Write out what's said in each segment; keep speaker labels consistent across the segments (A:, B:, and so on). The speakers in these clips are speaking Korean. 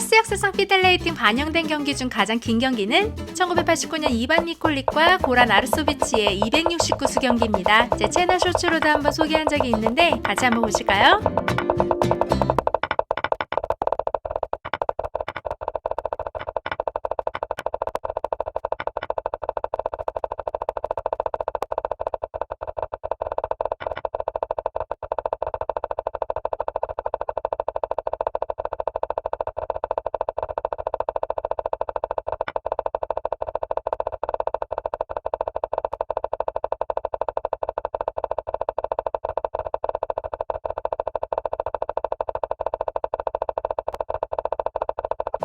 A: 체스 역사상 피델레이팅 반영된 경기 중 가장 긴 경기는 1989년 이반 니콜릭과 고란 아르소비치의 269수 경기입니다. 제 채널 쇼츠로도 한번 소개한 적이 있는데 같이 한번 보실까요?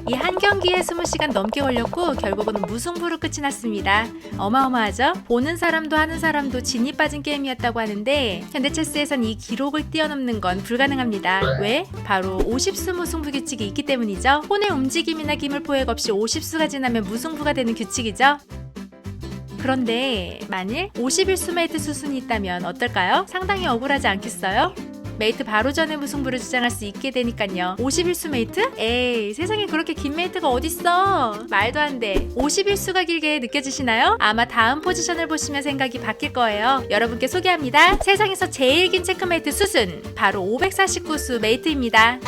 A: 이 한 경기에 20시간 넘게 걸렸고 결국은 무승부로 끝이 났습니다. 어마어마하죠? 보는 사람도 하는 사람도 진이 빠진 게임이었다고 하는데 현대 체스에선 이 기록을 뛰어넘는 건 불가능합니다. 왜? 바로 50수 무승부 규칙이 있기 때문이죠. 혼의 움직임이나 기물 포획 없이 50수가 지나면 무승부가 되는 규칙이죠. 그런데 만일 51수 메이트 수순이 있다면 어떨까요? 상당히 억울하지 않겠어요? 메이트 바로 전에 무승부를 주장할 수 있게 되니까요. 51수 메이트? 에이, 세상에 그렇게 긴 메이트가 어딨어. 말도 안 돼. 51수가 길게 느껴지시나요? 아마 다음 포지션을 보시면 생각이 바뀔 거예요. 여러분께 소개합니다. 세상에서 제일 긴 체크메이트 수순. 바로 549수 메이트입니다.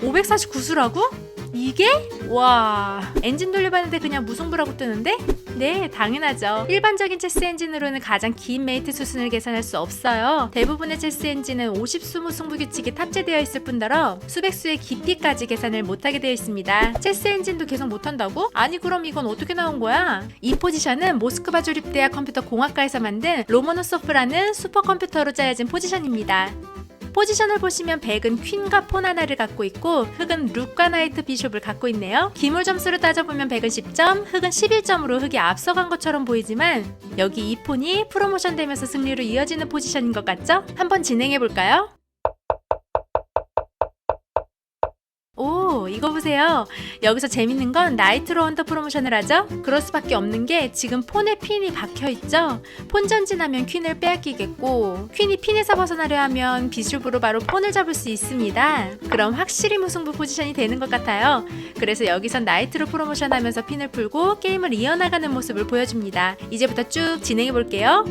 A: 549수라고? 이게? 와 엔진 돌려봤는데 그냥 무승부라고 뜨는데? 네 당연하죠 일반적인 체스 엔진으로는 가장 긴 메이트 수순을 계산할 수 없어요 대부분의 체스 엔진은 50수 무 승부 규칙이 탑재되어 있을 뿐더러 수백 수의 깊이까지 계산을 못하게 되어 있습니다 체스 엔진도 계속 못한다고? 아니 그럼 이건 어떻게 나온 거야? 이 포지션은 모스크바 주립대학 컴퓨터 공학과에서 만든 로모노소프라는 슈퍼컴퓨터로 짜여진 포지션입니다 포지션을 보시면 백은 퀸과 폰 하나를 갖고 있고 흑은 룩과 나이트 비숍을 갖고 있네요. 기물 점수를 따져보면 백은 10점, 흑은 11점으로 흑이 앞서간 것처럼 보이지만 여기 이 폰이 프로모션 되면서 승리로 이어지는 포지션인 것 같죠? 한번 진행해 볼까요? 오, 이거 보세요. 여기서 재밌는 건 나이트로 언더 프로모션을 하죠? 그럴 수밖에 없는 게 지금 폰에 핀이 박혀 있죠? 폰 전진하면 퀸을 빼앗기겠고, 퀸이 핀에서 벗어나려 하면 비숍으로 바로 폰을 잡을 수 있습니다. 그럼 확실히 무승부 포지션이 되는 것 같아요. 그래서 여기선 나이트로 프로모션 하면서 핀을 풀고 게임을 이어나가는 모습을 보여줍니다. 이제부터 쭉 진행해 볼게요.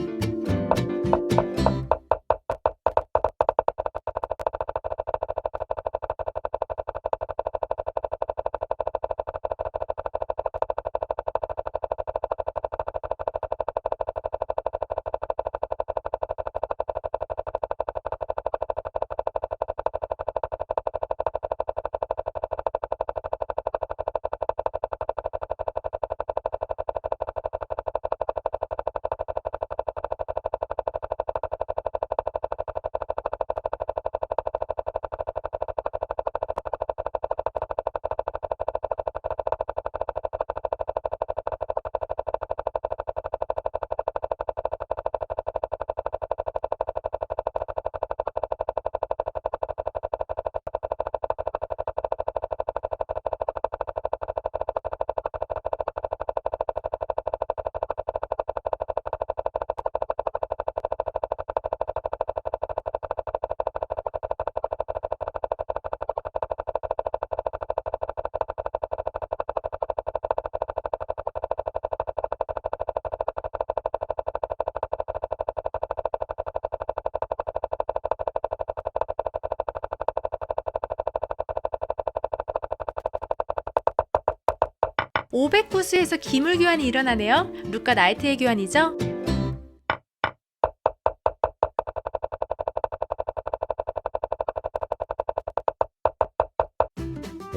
A: (509수에서) 기물 교환이 일어나네요 룩과 나이트의 교환이죠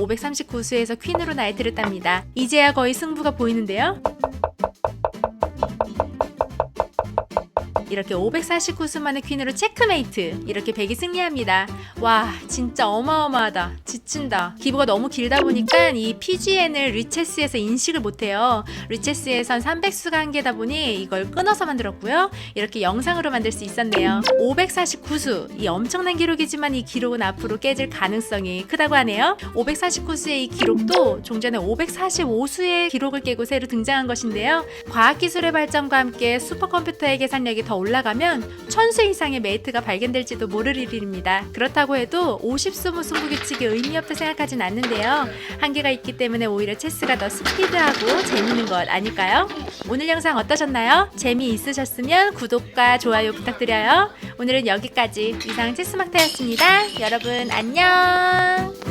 A: 539수에서 퀸으로 나이트를 땁니다. 이제야 거의 승부가 보이는데요. 이렇게 549수 만에 퀸으로 체크메이트 이렇게 백이 승리합니다. 와 진짜 어마어마하다. 지친다. 기부가 너무 길다 보니까 이 PGN을 리체스에서 인식을 못해요. 리체스에선 300수가 한계다 보니 이걸 끊어서 만들었고요. 이렇게 영상으로 만들 수 있었네요. 549수. 이 엄청난 기록이지만 이 기록은 앞으로 깨질 가능성이 크다고 하네요. 549수의 이 기록도 종전에 545수의 기록을 깨고 새로 등장한 것인데요. 과학기술의 발전과 함께 슈퍼컴퓨터의 계산력이 더 올라가면 천수 이상의 메이트가 발견될지도 모를 일입니다. 그렇다고 해도 50수무 승부 규칙이 의미 없다 생각하진 않는데요. 한계가 있기 때문에 오히려 체스가 더 스피드하고 재밌는 것 아닐까요? 오늘 영상 어떠셨나요? 재미있으셨으면 구독과 좋아요 부탁드려요. 오늘은 여기까지 이상 체스막타였습니다. 여러분 안녕!